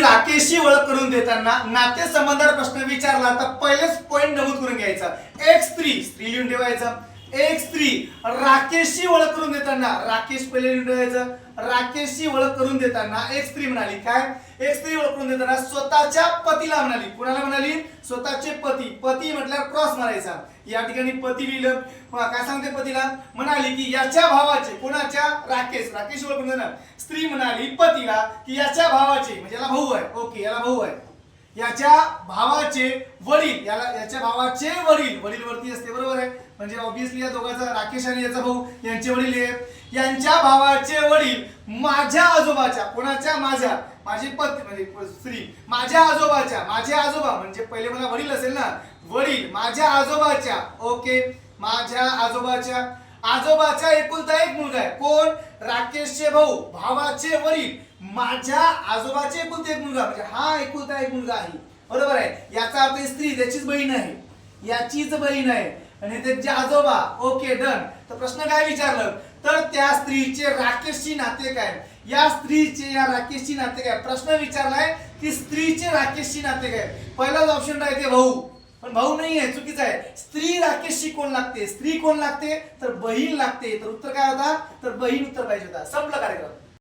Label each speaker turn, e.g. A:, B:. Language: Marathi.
A: राकेशची ओळख करून देताना नातेसंबंधावर प्रश्न विचारला तर पहिलेच पॉईंट नमूद करून घ्यायचा. एक स्त्री स्त्री लिहून ठेवायचं. एक स्त्री राकेशची ओळख करून देताना राकेश पहिले लिहून ठेवायचं राकेशची ओळख करून देताना एक स्त्री म्हणाली काय? एक स्त्री ओळख करून देताना स्वतःच्या पतीला म्हणाली. कुणाला म्हणाली? स्वतःचे पती. पती म्हटल्यावर क्रॉस मारायचा. या ठिकाणी पती लिहिलं. काय सांगते पतीला? म्हणाली की याच्या भावाचे कोणाच्या? राकेश. राकेश ओळख करून देणार. स्त्री म्हणाली पतीला की याच्या भावाचे. म्हणजे याला भाऊ आहे. ओके याला भाऊ आहे. याच्या भावाचे वडील याला याच्या भावाचे वडील वडील वरती असते बरोबर आहे? म्हणजे ऑब्विसली या दोघांचा राकेश आणि याचा भाऊ यांचे वडील आहे यांच्या भावाचे वडील माझ्या आजोबाच्या कोणाच्या? माझ्या. माझी पत्नी म्हणजे स्त्री माझ्या आजोबाच्या. माझे आजोबा म्हणजे पहिले मला वडील असेल ना? वडील माझ्या आजोबाच्या. ओके माझ्या आजोबाच्या. आजोबाचा एकुलता एक मुलगा आहे. कोण? राकेशचे भाऊ भावाचे वडील. माझ्या आजोबाचे एकुलता एक मुलगा म्हणजे हा एकुलता एक मुलगा आहे. बरोबर आहे? याचा अर्थ स्त्री त्याचीच बहीण आहे. याचीच बहीण आहे. आणि त्याचे आजोबा ओके डन. तर प्रश्न काय विचारलं? तर त्या स्त्रीचे राकेशची नाते काय या स्त्रीचे या राकेशची नाते काय प्रश्न विचारलाय की स्त्रीचे राकेशची नाते काय पहिलाच ऑप्शन राहते भाऊ. पण भाऊ नाही आहे चुकीचं आहे. स्त्री राकेशची कोण लागते? स्त्री कोण लागते? तर बहीण लागते. तर उत्तर काय होता? तर बहीण उत्तर पाहिजे होता. संपलं कार्यक्रम.